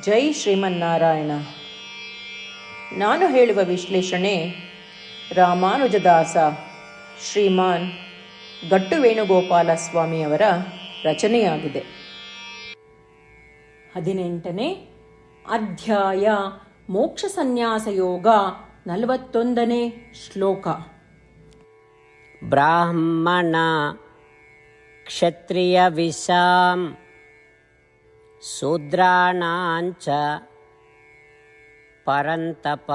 ಜೈ ಶ್ರೀಮನ್ನಾರಾಯಣ. ನಾನು ಹೇಳುವ ವಿಶ್ಲೇಷಣೆ ರಾಮಾನುಜದಾಸ ಶ್ರೀಮಾನ್ ಗಟ್ಟು ವೇಣುಗೋಪಾಲ ಸ್ವಾಮಿಯವರ ರಚನೆಯಾಗಿದೆ. ಹದಿನೆಂಟನೇ ಅಧ್ಯಾಯ ಮೋಕ್ಷ ಸನ್ಯಾಸ ಯೋಗ ನಲವತ್ತೊಂದನೇ ಶ್ಲೋಕ. ಬ್ರಾಹ್ಮಣ ಕ್ಷತ್ರಿಯವಿಷಾಂ ಶೂದ್ರಾಣಾಂಚ ಪರಂತಪ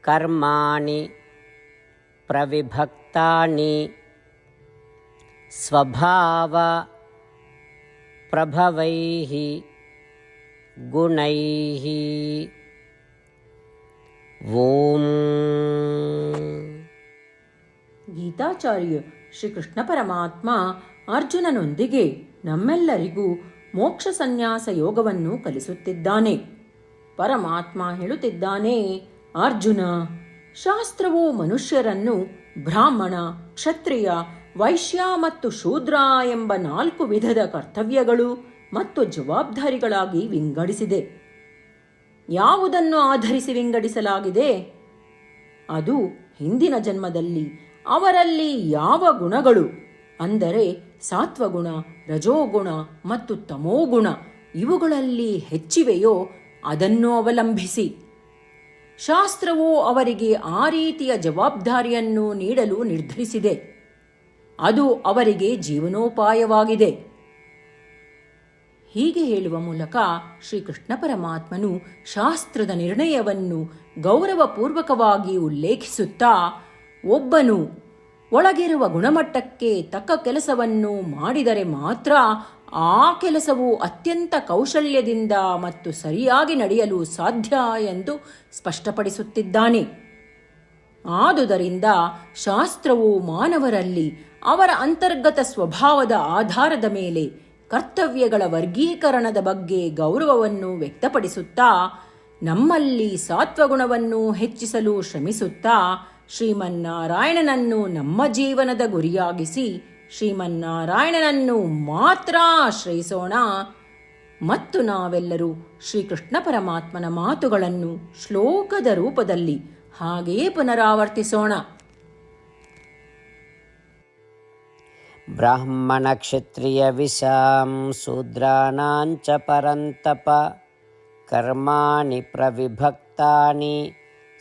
ಕರ್ಮಾಣಿ ಪ್ರವಿಭಕ್ತಾನಿ ಸ್ವಭಾವ ಪ್ರಭವೈ ಗುಣೈ ಓಂ. ಗೀತಾಚಾರ್ಯ ಶ್ರೀಕೃಷ್ಣ ಪರಮಾತ್ಮ ಅರ್ಜುನನೊಂದಿಗೆ ನಮ್ಮೆಲ್ಲರಿಗೂ ಮೋಕ್ಷ ಸನ್ಯಾಸ ಯೋಗವನ್ನು ಕಲಿಸುತ್ತಿದ್ದಾನೆ. ಪರಮಾತ್ಮ ಹೇಳುತ್ತಿದ್ದಾನೆ, ಅರ್ಜುನ, ಶಾಸ್ತ್ರವು ಮನುಷ್ಯರನ್ನು ಬ್ರಾಹ್ಮಣ, ಕ್ಷತ್ರಿಯ, ವೈಶ್ಯ ಮತ್ತು ಶೂದ್ರ ಎಂಬ ನಾಲ್ಕು ವಿಧದ ಕರ್ತವ್ಯಗಳು ಮತ್ತು ಜವಾಬ್ದಾರಿಗಳಾಗಿ ವಿಂಗಡಿಸಿದೆ. ಯಾವುದನ್ನು ಆಧರಿಸಿ ವಿಂಗಡಿಸಲಾಗಿದೆ? ಅದು ಹಿಂದಿನ ಜನ್ಮದಲ್ಲಿ ಅವರಲ್ಲಿ ಯಾವ ಗುಣಗಳು? ಅಂದರೆ ಸಾತ್ವಗುಣ, ರಜೋಗುಣ ಮತ್ತು ತಮೋಗುಣ ಇವುಗಳಲ್ಲಿ ಹೆಚ್ಚಿವೆಯೋ ಅದನ್ನು ಅವಲಂಬಿಸಿ. ಶಾಸ್ತ್ರವು ಅವರಿಗೆ ಆ ರೀತಿಯ ಜವಾಬ್ದಾರಿಯನ್ನು ನೀಡಲು ನಿರ್ಧರಿಸಿದೆ. ಅದು ಅವರಿಗೆ ಜೀವನೋಪಾಯವಾಗಿದೆ. ಹೀಗೆ ಹೇಳುವ ಮೂಲಕ ಶ್ರೀಕೃಷ್ಣ ಪರಮಾತ್ಮನು ಶಾಸ್ತ್ರದ ನಿರ್ಣಯವನ್ನು ಗೌರವಪೂರ್ವಕವಾಗಿ ಉಲ್ಲೇಖಿಸುತ್ತಾ, ಒಬ್ಬನು ಒಳಗಿರುವ ಗುಣಮಟ್ಟಕ್ಕೆ ತಕ್ಕ ಕೆಲಸವನ್ನು ಮಾಡಿದರೆ ಮಾತ್ರ ಆ ಕೆಲಸವು ಅತ್ಯಂತ ಕೌಶಲ್ಯದಿಂದ ಮತ್ತು ಸರಿಯಾಗಿ ನಡೆಯಲು ಸಾಧ್ಯ ಎಂದು ಸ್ಪಷ್ಟಪಡಿಸುತ್ತಿದ್ದಾನೆ. ಆದುದರಿಂದ ಶಾಸ್ತ್ರವು ಮಾನವರಲ್ಲಿ ಅವರ ಅಂತರ್ಗತ ಸ್ವಭಾವದ ಆಧಾರದ ಮೇಲೆ ಕರ್ತವ್ಯಗಳ ವರ್ಗೀಕರಣದ ಬಗ್ಗೆ ಗೌರವವನ್ನು ವ್ಯಕ್ತಪಡಿಸುತ್ತಾ, ನಮ್ಮಲ್ಲಿ ಸಾತ್ವಗುಣವನ್ನು ಹೆಚ್ಚಿಸಲು ಶ್ರಮಿಸುತ್ತಾ ಶ್ರೀಮನ್ನಾರಾಯಣನನ್ನು ನಮ್ಮ ಜೀವನದ ಗುರಿಯಾಗಿಸಿ ಶ್ರೀಮನ್ನಾರಾಯಣನನ್ನು ಮಾತ್ರ ಆಶ್ರಯಿಸೋಣ ಮತ್ತು ನಾವೆಲ್ಲರೂ ಶ್ರೀಕೃಷ್ಣ ಪರಮಾತ್ಮನ ಮಾತುಗಳನ್ನು ಶ್ಲೋಕದ ರೂಪದಲ್ಲಿ ಹಾಗೆಯೇ ಪುನರಾವರ್ತಿಸೋಣ ब्राह्मणक्षत्रियविशां शूद्राणां च परन्तप कर्माणि प्रविभक्तानि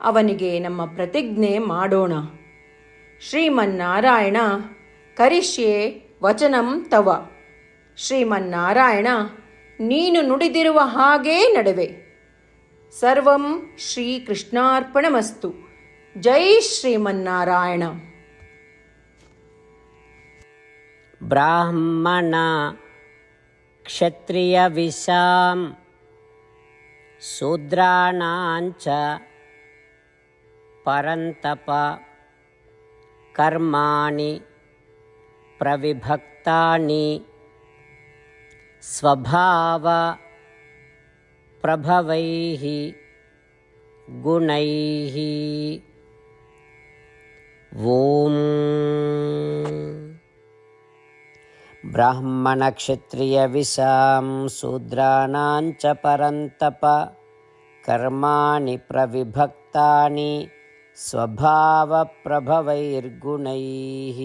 ಅವನಿಗೆ ನಮ್ಮ ಪ್ರತಿಜ್ಞೆ ಮಾಡೋಣ ಶ್ರೀಮನ್ನಾರಾಯಣ ಕರಿಷ್ಯೆ ವಚನಂ ತವ ಶ್ರೀಮನ್ನಾರಾಯಣ ನೀನು ನುಡಿದಿರುವ ಹಾಗೇ ನಡುವೆ ಸರ್ವಂ ಶ್ರೀಕೃಷ್ಣಾರ್ಪಣಮಸ್ತು ಜೈ ಶ್ರೀಮನ್ನಾರಾಯಣ ब्राह्मण क्षत्रियविशां शूद्राणां च परन्तप कर्माणि प्रविभक्तानि स्वभावप्रभवैः गुणैः ॐ ब्राह्मणक्षत्रियविशां शूद्राणां च परन्तप कर्माणि प्रविभक्तानि स्वभावप्रभवैर्गुणैः